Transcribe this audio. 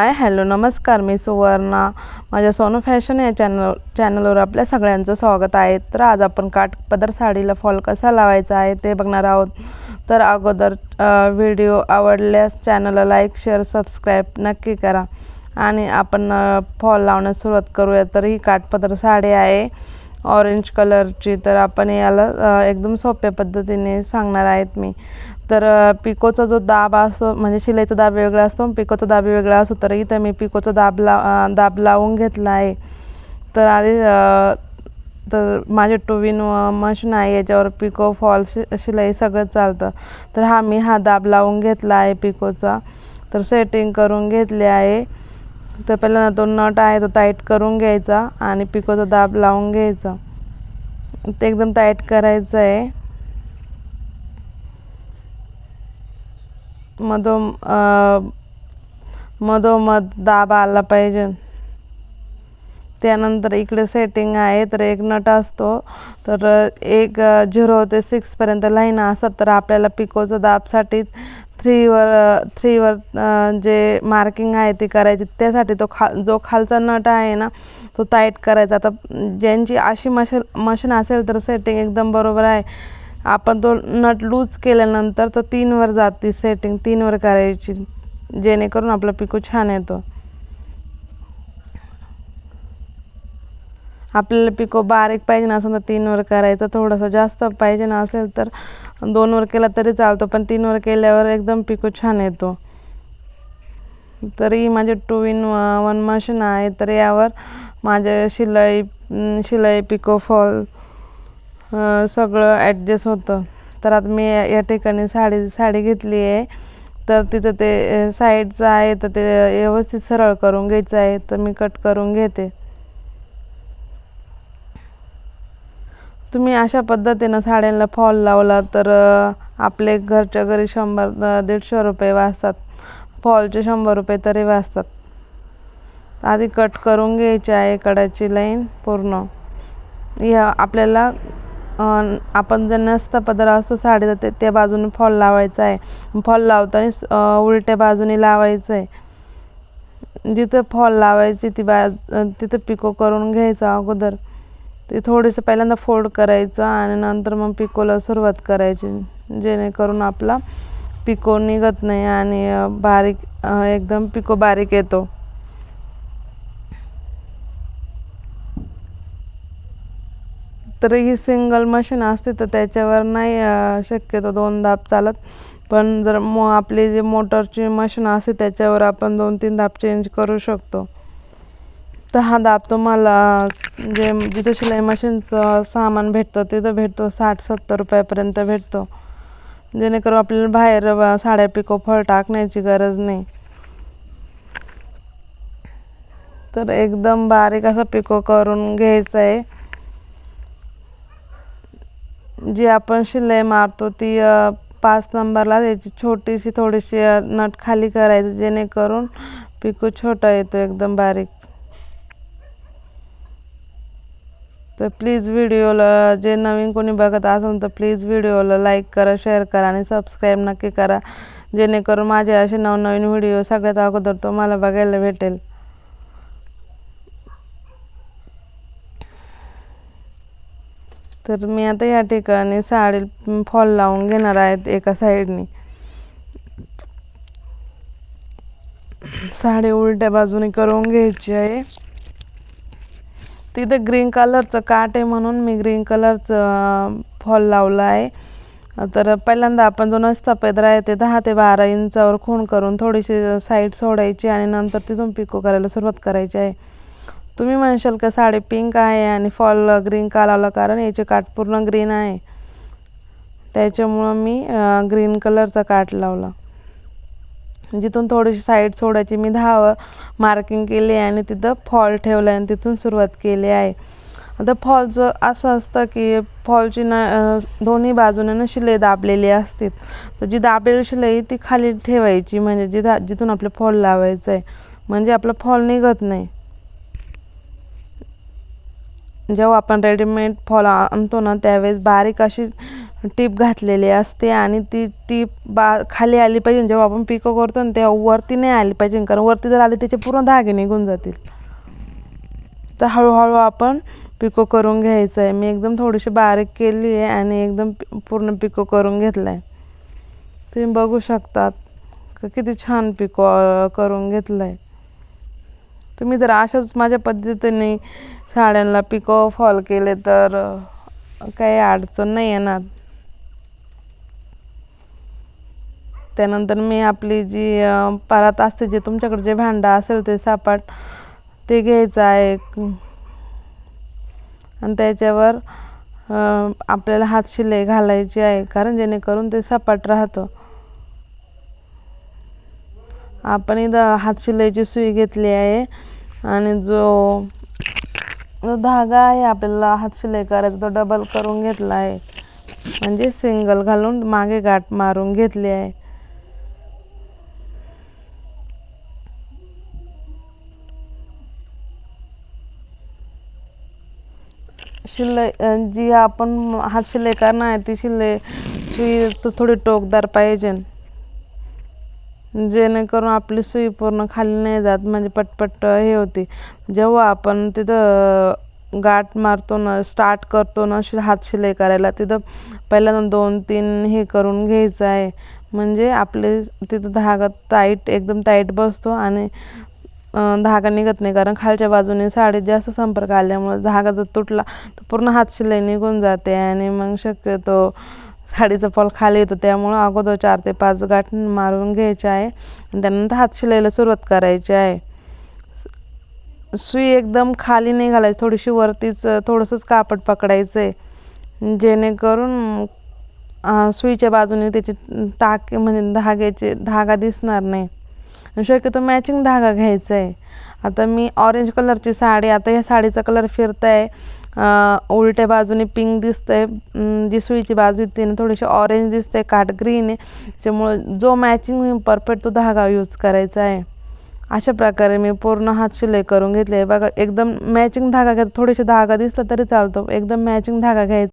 Hi hello नमस्कार मी सुवर्णा. माझ्या Sonu fashion या चॅनल चॅनलवर आपल्या सगळ्यांचं स्वागत आहे. तर आज आपण काठपदर साडीला फॉल कसा लावायचा आहे ते बघणार आहोत. तर अगोदर व्हिडिओ आवडल्यास चॅनलला लाईक शेअर सबस्क्राईब नक्की करा. आणि आपण फॉल लावण्यास सुरुवात करूया. तर ही काठपदर साडी आहे. ऑरेंज कलरची. तर आपण याला एकदम सोप्या पद्धतीने सांगणार आहेत मी. तर पिकोचा जो दाब असतो म्हणजे शिलाईचा दाब वेगळा असतो पिकोचा दाब वेगळा असतो तर इथं मी पिकोचा दाब ला दाब लावून घेतला आहे. तर आधी तर माझे टोविन मशीन आहे याच्यावर पिको फॉल शि शिलाई सगळं चालतं. तर हा मी हा दाब लावून घेतला आहे पिकोचा. तर सेटिंग करून घेतली आहे. तर पहिल्यांदा तो नट आहे तो टाईट करून घ्यायचा आणि पिकोचा दाब लावून घ्यायचा. ते एकदम टाईट करायचं आहे. मधो मधोमध दाब आला पाहिजे. त्यानंतर इकडे सेटिंग आहे तर एक नट असतो. तर एक झिरो ते सिक्सपर्यंत लाईन असतात तर आपल्याला पिकोचा दाबसाठी थ्रीवर थ्रीवर जे मार्किंग आहे ती करायची. त्यासाठी तो खा जो खालचा नट आहे ना तो टाईट करायचा. आता ज्यांची अशी मशीन मशीन असेल तर सेटिंग एकदम बरोबर आहे. आपण तो नट लूज केल्यानंतर तर तीनवर जाते सेटिंग तीनवर करायची जेणेकरून आपला पिको छान येतो. आपल्याला पिको बारीक पाहिजे ना असेल तर तीनवर करायचं थोडंसं जास्त पाहिजे ना असेल तर दोनवर केला तरी चालतो पण तीनवर केल्यावर एकदम पिको छान येतो. तरी माझे टू इन वन मशीन आहे तर यावर माझे शिलाई शिलाई पिको फॉल सगळं ॲडजस्ट होतं. तर आता मी या ठिकाणी साडी साडी घेतली आहे. तर तिथं ते साईडचं आहे तर ते व्यवस्थित सरळ करून घ्यायचं आहे. तर मी कट करून घेते. तुम्ही अशा पद्धतीनं साड्यांना फॉल लावला तर आपले घरच्या घरी शंभर दीडशे रुपये वाचतात. फॉलचे शंभर रुपये तरी वाचतात. आधी कट करून घ्यायची आहे कडाची लाईन पूर्ण. ह्या आपल्याला आपण जे नसता पदर असतो साडीचा ते त्या बाजूने फॉल लावायचा आहे. फॉल लावताना उलट्या बाजूने लावायचं आहे. जिथं फॉल लावायची ती बा तिथं पिको करून घ्यायचा अगोदर. ते थोडंसं पहिल्यांदा फोल्ड करायचं आणि नंतर मग पिकोला सुरुवात करायची. जेणेकरून आपला पिको निघत नाही आणि बारीक एकदम पिको बारीक येतो. तर ही सिंगल मशीन असते तर त्याच्यावर नाही शक्यतो दोन दाब चालत. पण जर मो आपली जी मोटरची मशीन असते त्याच्यावर आपण दोन तीन दाब चेंज करू शकतो. तर हा दाब तुम्हाला जे जिथं शिलाई मशीनचं सामान भेटतं तिथं भेटतो साठ सत्तर रुपयापर्यंत भेटतो. जेणेकरून आपल्याला बाहेर साड्या पिको फळ टाकण्याची गरज नाही. तर एकदम बारीक असं पिको करून घ्यायचं आहे. जी आपण शिलाई मारतो ती पाच नंबरला द्यायची. छोटीशी थोडीशी नट खाली करायची जेणेकरून पिको छोटा येतो एकदम बारीक. तर प्लीज व्हिडिओला जे नवीन कोणी बघत असेल तर प्लीज व्हिडिओला लाईक करा शेअर करा आणि सबस्क्राईब नक्की करा. जेणेकरून माझे असे नवनवीन व्हिडिओ सगळ्यात अगोदर तुम्हाला बघायला भेटेल. तर मी आता या ठिकाणी साडी फॉल लावून घेणार आहेत एका साईडनी. साडी उलट्या बाजूने करून घ्यायची आहे. तिथं ग्रीन कलरचं काट आहे म्हणून मी ग्रीन कलरचं फॉल लावला आहे. तर पहिल्यांदा आपण जो नसता पैदरा आहे ते दहा ते बारा इंचावर खूण करून थोडीशी साईड सोडायची आणि नंतर तिथून पिको करायला सुरुवात करायची आहे. तुम्ही म्हणशाल का साडी पिंक आहे आणि फॉल ग्रीन का लावला कारण याचे काठ पूर्ण ग्रीन आहे. त्याच्यामुळं मी ग्रीन कलरचा काठ लावला. जिथून थोडीशी साईड सोडायची मी दहा मार्किंग केली आहे आणि तिथं फॉल ठेवला आहे आणि तिथून सुरुवात केली आहे. आता फॉलचं असं असतं की फॉलची ना दोन्ही बाजूने ना शिलाई दाबलेली असते तर जी दाबलेली शिलाई ती खाली ठेवायची म्हणजे जिथं जिथून आपलं फॉल लावायचं आहे म्हणजे आपलं फॉल निघत नाही. जेव्हा आपण रेडीमेड फॉल आणतो ना त्यावेळेस बारीक अशी टीप घातलेली असते आणि ती टीप बा खाली आली पाहिजे. जेव्हा आपण पिको करतो ना तेव्हा वरती नाही आली पाहिजे कारण वरती जर आली त्याचे पूर्ण धागे निघून जातील. तर हळूहळू आपण पिको करून घ्यायचं आहे मी एकदम थोडीशी बारीक केली आहे आणि एकदम पूर्ण पिको करून घेतला आहे तुम्ही बघू शकतात का किती छान पिको करून घेतलं आहे तुम्ही जर अशाच माझ्या पद्धतीने साड्यांना पिको फॉल केले तर काही अडचण नाही येणार. त्यानंतर मी आपली जी पारात परात असते जे तुमच्याकडे जे भांडं असेल ते सापाट ते घ्यायचं आहे. आणि त्याच्यावर आपल्याला हात शिलाई घालायची आहे कारण जेणेकरून ते सपाट राहतं. आपण इथं हात शिलाईची सुई घेतली आहे. आणि जो जो धागा आहे आपल्याला हात शिलाई करायचा तो डबल करून घेतला आहे. म्हणजे सिंगल घालून मागे गाठ मारून घेतली आहे. शिलाई जी आपण हात शिलाई करणार आहे ती शिलाई सुई थोडी टोकदार पाहिजे. जेणेकरून आपली सुई पूर्ण खाली नाही जात म्हणजे पटपट हे होते. जेव्हा आपण तिथं गाठ मारतो ना स्टार्ट करतो ना अशी हात शिलाई करायला तिथं पहिल्यांदा दोन तीन हे करून घ्यायचं आहे. म्हणजे आपले तिथं धागा टाईट एकदम टाईट बसतो आणि धागा निघत नाही. कारण खालच्या बाजूने साडीत जास्त संपर्क आल्यामुळे धागा जर तुटला तर पूर्ण हात शिलाई निघून जाते आणि मग शक्यतो साडीचं फॉल खाली येतो त्यामुळं अगोदर चार ते पाच गाठ मारून घ्यायचे आहे. आणि त्यानंतर हात शिलाईला सुरुवात करायची आहे. सुई एकदम खाली नाही घालायची थोडीशी वरतीच थोडंसंच कापड पकडायचं आहे जेणेकरून सुईच्या बाजूने त्याचे टाके म्हणजे धाग्याचे धागा दिसणार नाही. शक्यतो मॅचिंग धागा घ्यायचा आहे आता मी ऑरेंज कलरची साडी आता ह्या साडीचा कलर फिरत आहे उलट्या बाजूने पिंक दिसतंय. जी सुईची बाजू तिने थोडीशी ऑरेंज दिसते काट ग्रीन आहे. त्याच्यामुळं जो मॅचिंग परफेक्ट तो धागा यूज करायचा आहे. अशा प्रकारे मी पूर्ण हात शिलाई करून घेतली आहे. बघा एकदम मॅचिंग धागा घ्या थोडेसे धागा दिसला तरी चालतो. एकदम मॅचिंग धागा घ्यायचा.